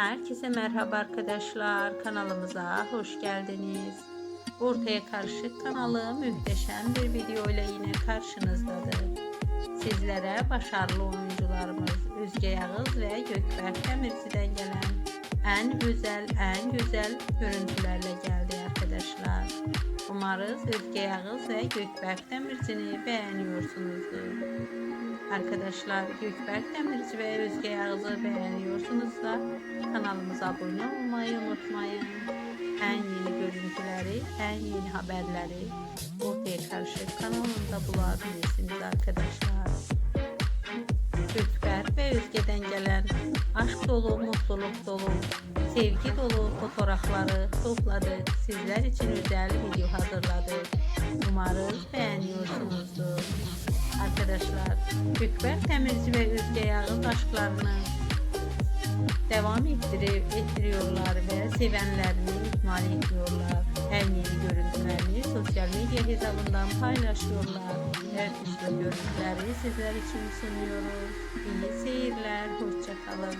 Herkese merhaba arkadaşlar. Kanalımıza hoş geldiniz. Ortaya Karışık kanalı muhteşem bir video ile yine karşınızdadır. Sizlere başarılı oyuncularımız Özge Yağız ve Gökberk Demirci'den gelen en özel, en güzel görüntülerle geldi arkadaşlar. Umarız Özge Yağız ve Gökberk Demirci'ni beğeniyorsunuzdur. Arkadaşlar Gökberk Demirci ve Özge Yağız'ı beğeniyorsunuzsa kanalımıza abone olmayı unutmayın. En yeni görüntüleri, en yeni haberleri ortaya karışık kanalında bulabilirsiniz arkadaşlar. Gökberk ve Özge'den gelen aşk dolu, mutluluk dolu, sevgi dolu fotoğrafları topladık. Sizler için özel video hazırladık. Arkadaşlar Gökberk Demirci ve Özge Yağız aşklarını devam ettirip ettiriyorlar ve sevenlerini ihmal etmiyorlar. En yeni görüntülerini sosyal medya hesabından paylaşıyorlar. Evet işte görüntüleri sizler için sunuyoruz. İyi seyirler, hoşçakalın.